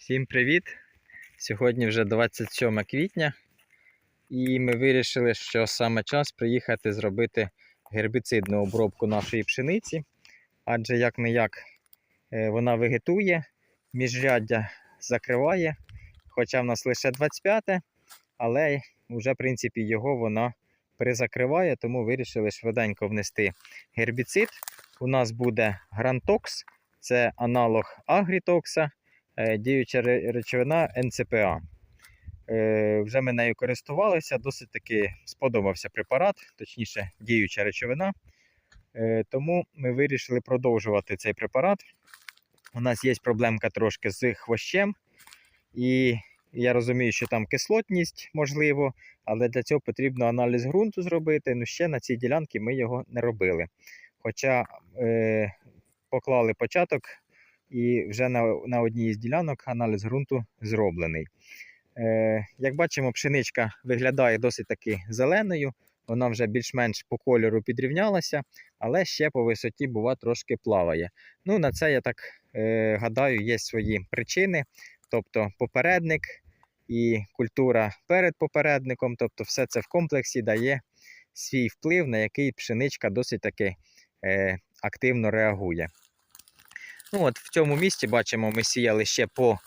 Всім привіт! Сьогодні вже 27 квітня, і ми вирішили, що саме час приїхати зробити гербіцидну обробку нашої пшениці, адже як не як вона вегетує, міжряддя закриває, хоча в нас лише 25, але вже в принципі його вона перезакриває, тому вирішили швиденько внести гербіцид. У нас буде Грантокс, це аналог Агрітокса діюча речовина НЦПА. Е, Вже ми нею користувалися, досить таки сподобався препарат, точніше, діюча речовина. Е, Тому ми вирішили продовжувати цей препарат. У нас є проблемка трошки з хвощем, і я розумію, що там кислотність можливо, але для цього потрібно аналіз ґрунту зробити. Ну ще на цій ділянці ми його не робили. Хоча е, поклали початок і вже на, на одній із ділянок аналіз ґрунту зроблений. Е, як бачимо, пшеничка виглядає досить таки зеленою, вона вже більш-менш по кольору підрівнялася, але ще по висоті, бува, трошки плаває. Ну, на це, я так е, гадаю, є свої причини. Тобто попередник і культура перед попередником, тобто все це в комплексі дає свій вплив, на який пшеничка досить таки е, активно реагує. Ну от В цьому місці бачимо, ми сіяли ще по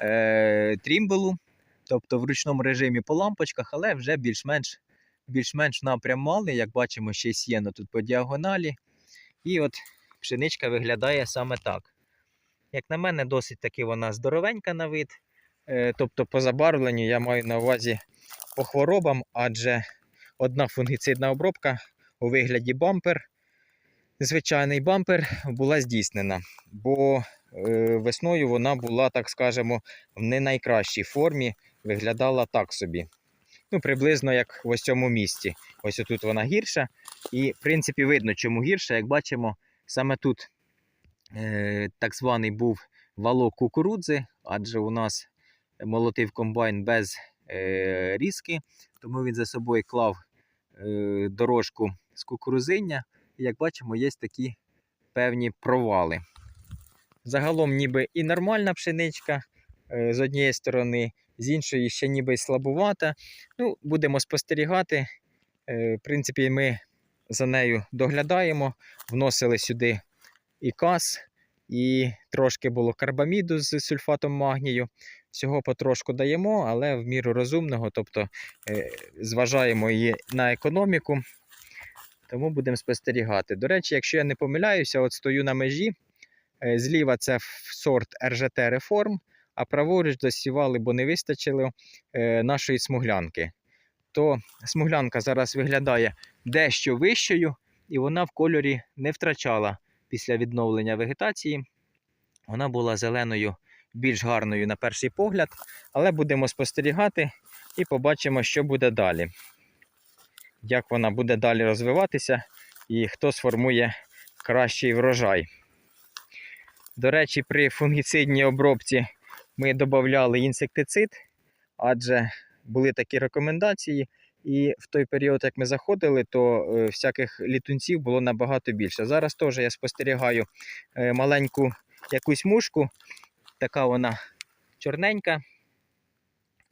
е, трімбелу, тобто в ручному режимі по лампочках, але вже більш-менш більш-менш напрям малий, як бачимо, ще сіяно тут по діагоналі. І от пшеничка виглядає саме так. Як на мене, досить таки вона здоровенька на вид. Е, тобто по забарвленню я маю на увазі по хворобам, адже одна фунгіцидна обробка у вигляді бампер, звичайний бампер, була здійснена. Бо е, весною вона була, так скажемо, в не найкращій формі, виглядала так собі. Ну, приблизно як в ось цьому місці. Ось тут вона гірша. І, в принципі, видно, чому гірша. Як бачимо, саме тут е, так званий був валок кукурудзи, адже у нас молотив комбайн без е, різки, тому він за собою клав е, дорожку з кукурузиння. Як бачимо, є такі певні провали. Загалом, ніби і нормальна пшеничка е, з однієї сторони, з іншої ще ніби слабувата. Ну, будемо спостерігати. Е, в принципі, ми за нею доглядаємо, вносили сюди і каз, і трошки було карбаміду з сульфатом магнію. Всього потрошку даємо, але в міру розумного, тобто е, зважаємо її на економіку. Тому будемо спостерігати. До речі, якщо я не помиляюся, от стою на межі. е, Зліва це сорт РЖТ Реформ, а праворуч досівали, бо не вистачило е, нашої смуглянки. То смуглянка зараз виглядає дещо вищою, і вона в кольорі не втрачала після відновлення вегетації. Вона була зеленою, більш гарною на перший погляд, але будемо спостерігати і побачимо, що буде далі. Як вона буде далі розвиватися і хто сформує кращий врожай. До речі, при фунгіцидній обробці ми додавали інсектицид, адже були такі рекомендації. І в той період, як ми заходили, то е, всяких літунців було набагато більше. Зараз теж я спостерігаю е, маленьку якусь мушку, така вона чорненька.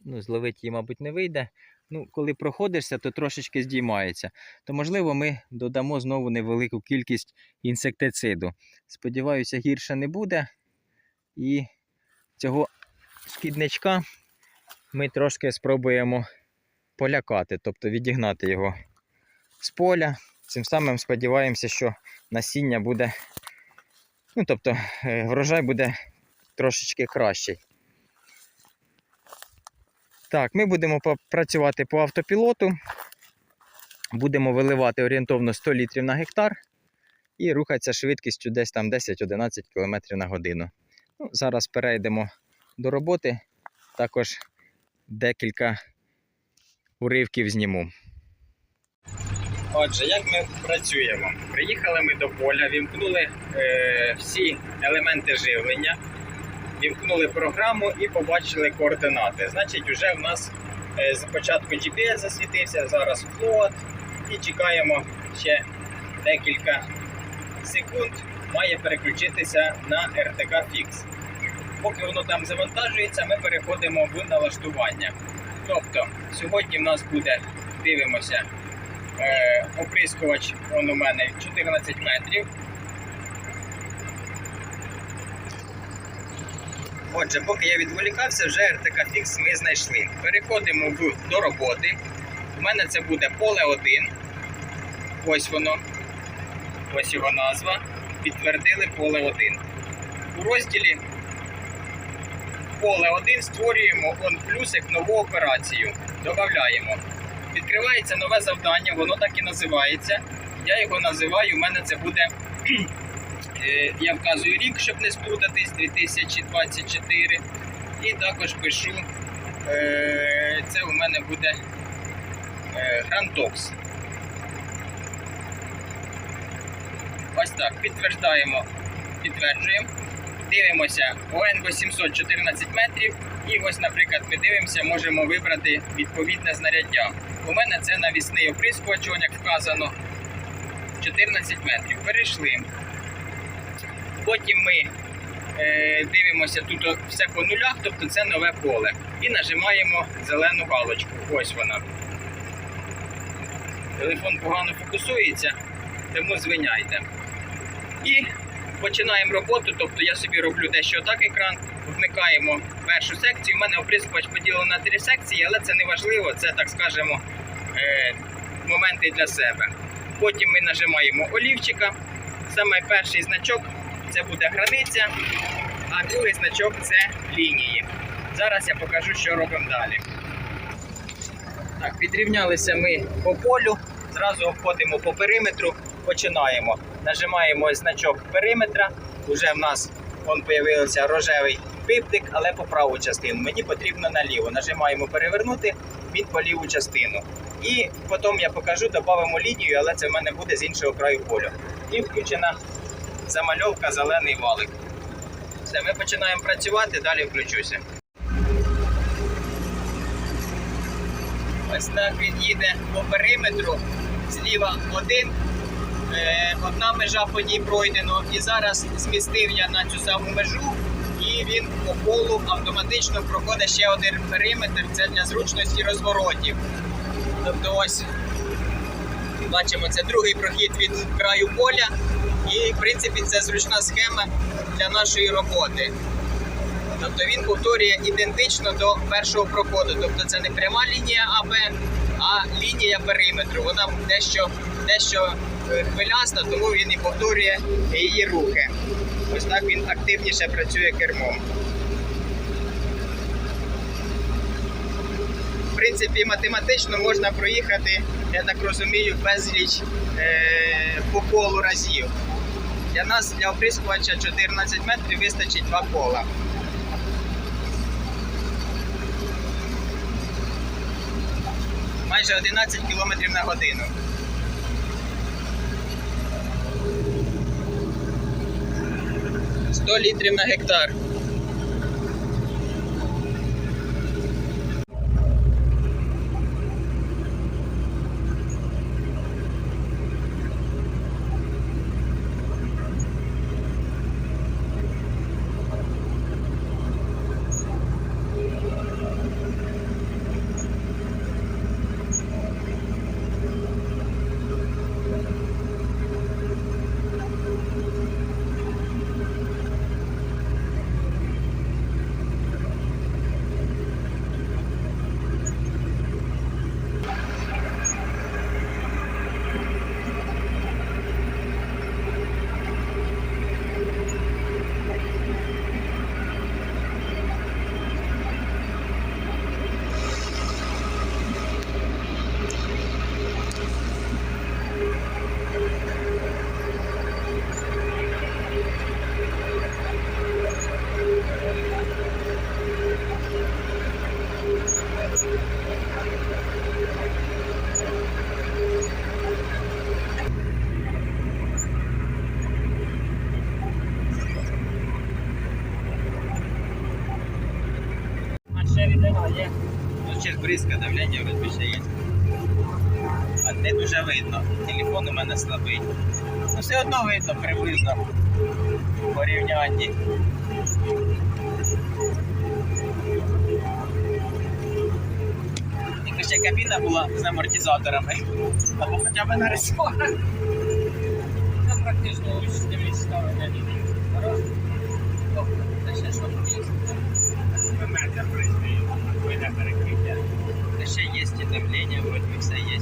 Ну, зловити її, мабуть, не вийде. Ну, коли проходишся, то трошечки здіймається. То, можливо, ми додамо знову невелику кількість інсектициду. Сподіваюся, гірше не буде. І цього шкідничка ми трошки спробуємо полякати, тобто відігнати його з поля. Цим самим сподіваємося, що насіння буде, ну тобто е, врожай буде трошечки кращий. Так, ми будемо працювати по автопілоту. Будемо виливати орієнтовно 100 літрів на гектар і рухатися швидкістю десь там 10-11 км на годину. Ну, зараз перейдемо до роботи. Також декілька уривків зніму. Отже, як ми працюємо? Приїхали ми до поля, вімкнули е, всі елементи живлення, вімкнули програму і побачили координати. Значить, вже в нас е, спочатку GPS засвітився, зараз флот, і чекаємо ще декілька секунд. Має переключитися на RTK Fix. Поки воно там завантажується, ми переходимо в налаштування. Тобто, сьогодні в нас буде, дивимося, е, оприскувач он у мене 14 метрів. Отже, поки я відволікався, вже RTK Fix ми знайшли. Переходимо в, до роботи. У мене це буде поле 1. Ось воно. Ось його назва. Підтвердили поле 1. У розділі поле 1 створюємо он плюсик нову операцію. Додаємо. Відкривається нове завдання, воно так і називається. Я його називаю, у мене це буде. е, Я вказую рік, щоб не сплутатись, 2024. І також пишу, е, це у мене буде е, Грантокс. Ось так, підтверждаємо, підтверджуємо. Дивимося ОН 800 14 метрів. І ось, наприклад, ми дивимося, можемо вибрати відповідне знаряддя. У мене це навісний оприскувач, як вказано, 14 метрів. Перейшли. Потім ми е, дивимося тут все по нулях, тобто це нове поле. І нажимаємо зелену галочку. Ось вона. Телефон погано фокусується, тому звиняйте. І починаємо роботу, тобто я собі роблю дещо так екран, вмикаємо першу секцію. У мене оприскувач поділений на три секції, але це не важливо, це так скажемо е, моменти для себе. Потім ми нажимаємо олівчика. Саме перший значок це буде границя, а другий значок це лінії. Зараз я покажу, що робимо далі. Так, підрівнялися ми по полю, зразу обходимо по периметру, починаємо. Нажимаємо значок периметра. Уже в нас он появився рожевий пиптик, але по праву частину. Мені потрібно наліво. Нажимаємо перевернути він по ліву частину. І потім я покажу, додамо лінію, але це в мене буде з іншого краю поля. І включена замальовка зелений валик. Все, ми починаємо працювати, далі включуся. Ось так він їде по периметру. Зліва один, е, одна межа по ній пройдено. І зараз змістив я на цю саму межу, і він по колу автоматично проходить ще один периметр. Це для зручності розворотів. Тобто ось бачимо, це другий прохід від краю поля. І в принципі це зручна схема для нашої роботи. Тобто він повторює ідентично до першого проходу. Тобто це не пряма лінія АБ, а лінія периметру. Вона дещо, дещо е, хвиляста, тому він і повторює її рухи. Ось так він активніше працює кермом. В принципі, математично можна проїхати, я так розумію, безліч е, по колу разів. Для нас, для оприскувача 14 метрів, вистачить два кола. майже 11 км на годину. Сто літрів на гектар. бризка давлення в є. А не дуже видно. Телефон у мене слабий. Ну Все одно видно приблизно в порівнянні. Якби ще кабіна була з амортизаторами. Або хоча б на рисунок. Це практично участь ставлення. Та вроде вроді все є.